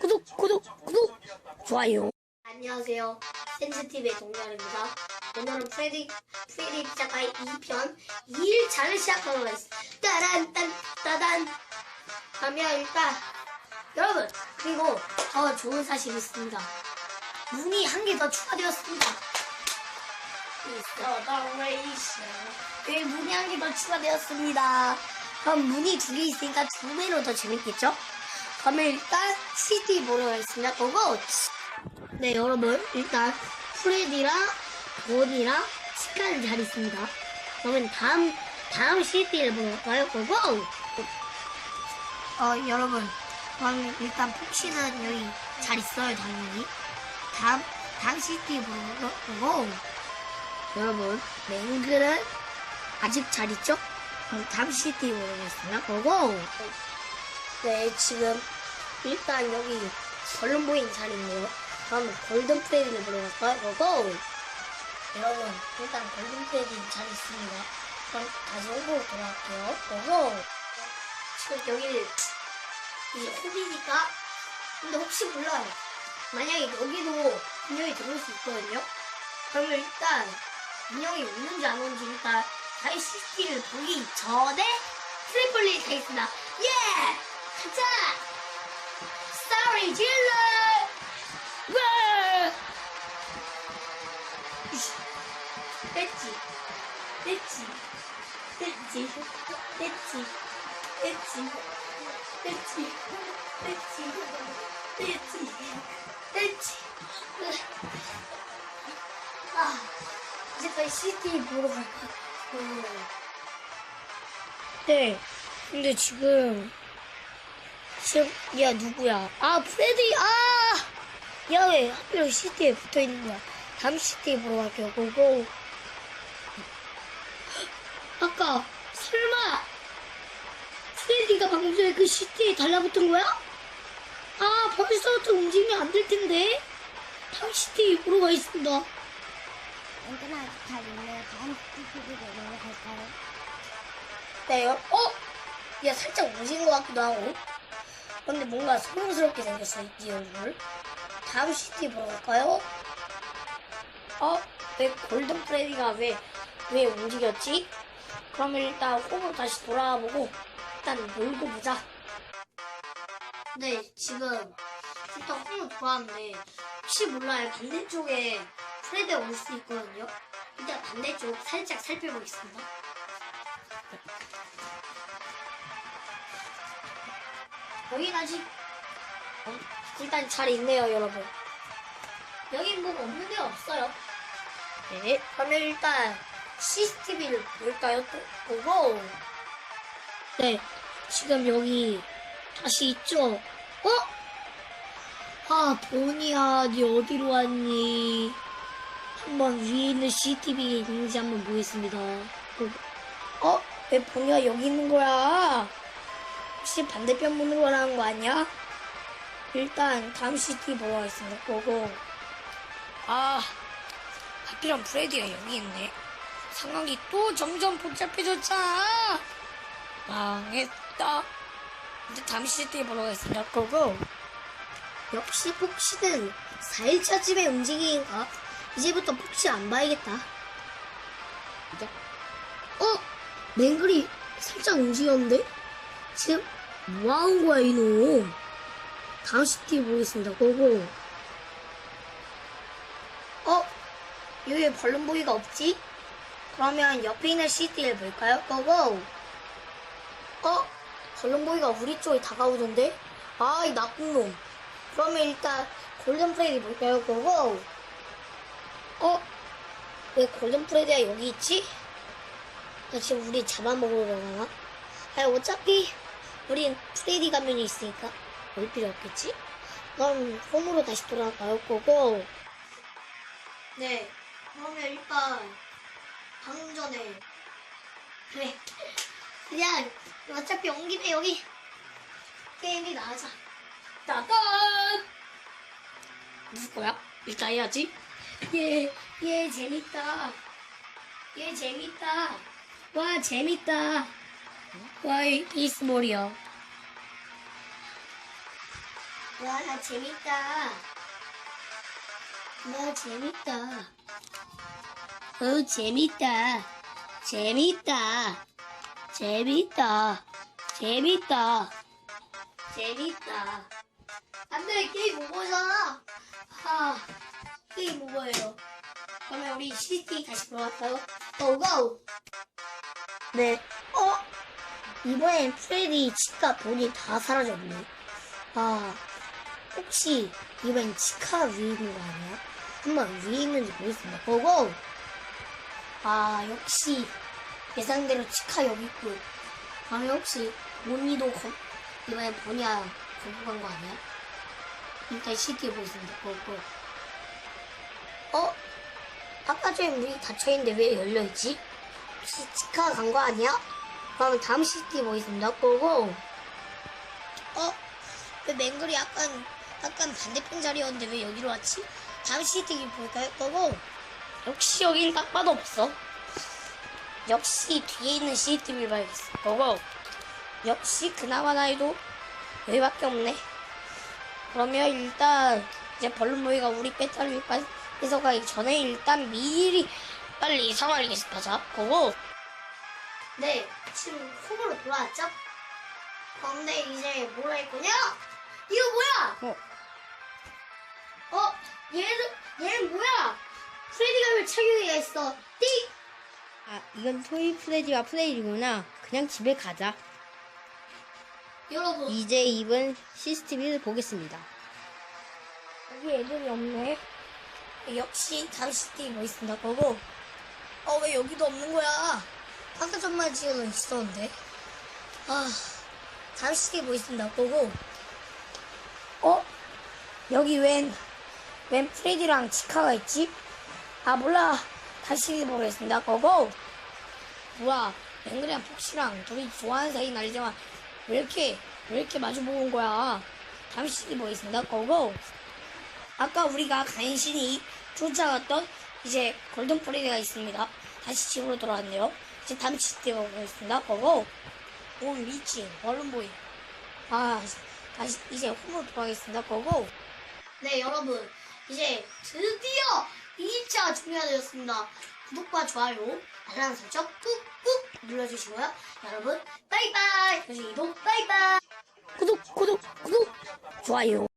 구독, 구독, 구독, 좋아요. 안녕하세요. 센스티브의 동료입니다. 오늘은 프레디, 프레디 피자가의 2편 2일차를 시작하도록 하겠습니다. 따란, 딴, 따단. 그러면 일단, 여러분, 그리고 더 좋은 사실이 있습니다. 문이 한 개 더 추가되었습니다. 네, 문이 한 개 더 추가되었습니다. 그럼 문이 두 개 있으니까 두 배로 더 재밌겠죠? 그러면 일단 CD 보러 가겠습니다. 고고! 네, 여러분. 일단 프레디랑 본이랑 시간은 잘 있습니다. 그러면 다음, 다음 CD를 보러 갈까요? 고고! 어, 여러분. 그럼 일단 폭시는 여기 잘 있어요, 당연히. 다음, 다음 CD 보러 고고! 여러분, 맹글은 아직 잘 있죠? 그럼 다음 CD 보러 가겠습니다. 고고! 네, 지금 일단 여기 얼른 보이는 잘 있네요. 그럼 골든 프레디를 보러 갈까요? 고고! 여러분, 일단 골든 프레디 잘 있습니다. 그럼 다시 홍보로 돌아갈게요. 고고! 지금 여기 이제 호비니까 근데 혹시 몰라요. 만약에 여기도 인형이 들어올 수 있거든요. 그러면 일단 인형이 오는지 안 오는지 일단 다시 CCTV를 보기 전에 트리플리 가겠습니다. 예! 가자! Sorry, 질러! 와! 됐지? 됐지? 됐지? 됐지? 됐지? 됐지? 됐지? 됐지? 됐지? 아, 이제까지 CCTV 보러 갈까? 음. 네. 근데 지금, 지금, 야, 누구야? 아, 프레디, 아! 야, 왜 하필 CD에 붙어 있는 거야? 다음 CD 보러 갈게요. 고고. 아까, 설마, 프레디가 방금 전에 그 CD에 달라붙은 거야? 아, 벌써부터 움직이면 안 될 텐데? 다음 CD 보러 가겠습니다. 언제나 잘 있네요. 다음 스티브로 넘어갈까요? 네, 여- 어? 야, 살짝 무신 것 같기도 하고. 근데 뭔가 소름스럽게 생겼어, 이 얼굴. 다음 CT 보러 갈까요? 어? 왜 골든 프레디가 왜, 왜 움직였지? 그러면 일단 홈으로 다시 돌아보고, 일단 놀고 보자. 네, 지금, 일단 홈으로 돌아왔는데, 혹시 몰라요. 반대쪽에 프레디가 올 수 있거든요. 일단 반대쪽 살짝 살펴보겠습니다. 여긴 아직 어, 일단 잘 있네요 여러분. 여긴 뭐 없는 데가 없어요. 네 그러면 일단 CCTV를 볼까요? 또 보고. 네 지금 여기 다시 있죠? 어? 아 보니야 니 어디로 왔니? 한번 위에 있는 CCTV 있는지 한번 보겠습니다. 어? 왜 보니가 여기 있는 거야 혹시 반대편 문으로 가라는 거 아니야? 일단 다음 CT 보러 가겠습니다. 고고. 아, 하필이면 프레디가 여기 있네. 상황이 또 점점 복잡해졌잖아. 망했다. 이제 다음 CT 보러 가겠습니다. 고고. 역시 폭시는 4일차쯤의 움직임인가? 이제부터 폭시 안 봐야겠다. 어? 맹글이 살짝 움직였는데? 지금 뭐 하는 거야 이놈 다음 CT 보겠습니다 고고 어? 여기 에 벌룬보이가 없지? 그러면 옆에 있는 CT를 볼까요? 고고 어? 벌룬보이가 우리 쪽에 다가오던데? 아 이 나쁜 놈 그러면 일단 골든 프레디 볼까요? 고고 어? 왜 골든 프레디가 여기 있지? 나 지금 우리 잡아먹으러 가나? 아 어차피 우린 프레디 가면이 있으니까 올 필요 없겠지? 그럼 홈으로 다시 돌아갈 거고. 네 그러면 일단 방금 전에 그래. 그냥 어차피 온 김에 여기 게임이나 하자 따단 누구야? 일단 해야지. 예, 예 재밌다. 예 재밌다. 와 재밌다 와이 이스몰이야 와, 나 재밌다. 나 재밌다. 어, 재밌다. 재밌다. 재밌다. 재밌다. 재밌다. 안 돼, 게임 오버잖아. 아, 게임 오버예요. 그러면 우리 CCTV 다시 돌아갈까요? 고고! 네. 어? 이번엔 프레디 치카 돈이 다 사라졌네. 아, 혹시 이번엔 치카 위에 있는 거 아니야? 한번 위에 있는지 보겠습니다. 고고! 아, 역시 예상대로 치카 여기 있고. 그러면 혹시 보니도 거, 이번엔 보니야 거부 간거 아니야? 일단 CCTV 보겠습니다. 고고. 어? 아까 전에 문이 닫혀있는데 왜 열려있지? 혹시 치카 간 거 아니야? 그러면 다음 CCTV 보겠습니다. 고고. 어? 왜 맹글이 약간, 약간 반대편 자리였는데 왜 여기로 왔지? 다음 CCTV 볼까요? 고고. 역시 여긴 딱 봐도 없어. 역시 뒤에 있는 CCTV를 봐야겠어. 고고. 역시 그나마 나이도 여기밖에 없네. 그러면 일단 이제 벌룬 모이가 우리 배터리 뺏어가기 전에 일단 미리 빨리 상황을 계속하자. 고고. 네, 지금 홈으로 돌아왔죠? 그런데 이제 뭐라 했거냐? 이거 뭐야? 어, 어, 얘는 얘는 뭐야? 프레디가 왜 착용해야 했어? 띵! 아, 이건 토이 프레디와 프레디구나. 그냥 집에 가자. 여러분, 이제 입은 CCTV를 보겠습니다. 여기 애들이 없네. 역시 다음 CCTV 뭐 있습니다. 거고. 어, 왜 여기도 없는 거야? 아까 전만 지금 있었는데. 아, 다음 CCTV 뭐. 거고. 어? 여기 웬, 웬 프레디랑 치카가 있지? 아, 몰라. 다시 보겠습니다. 거고. 뭐야, 앵글이랑 폭시랑 둘이 좋아하는 사이는 아니지만, 왜 이렇게, 왜 이렇게 마주보고 온 거야? 뭐 있습니다. 거고. 아까 우리가 간신히 쫓아갔던 이제 골든 프레디가 있습니다. 다시 집으로 돌아왔네요. 이제 다음 시스템 보겠습니다. 보고 오 미친 얼른 보이. 아 다시 이제 홈으로 돌아가겠습니다. 보고 네 여러분 이제 드디어 2차 종료되었습니다. 구독과 좋아요 알람 설정 꾹꾹 눌러주시고요. 여러분 바이바이. 다시 이동 바이바이. 구독 구독 구독 좋아요.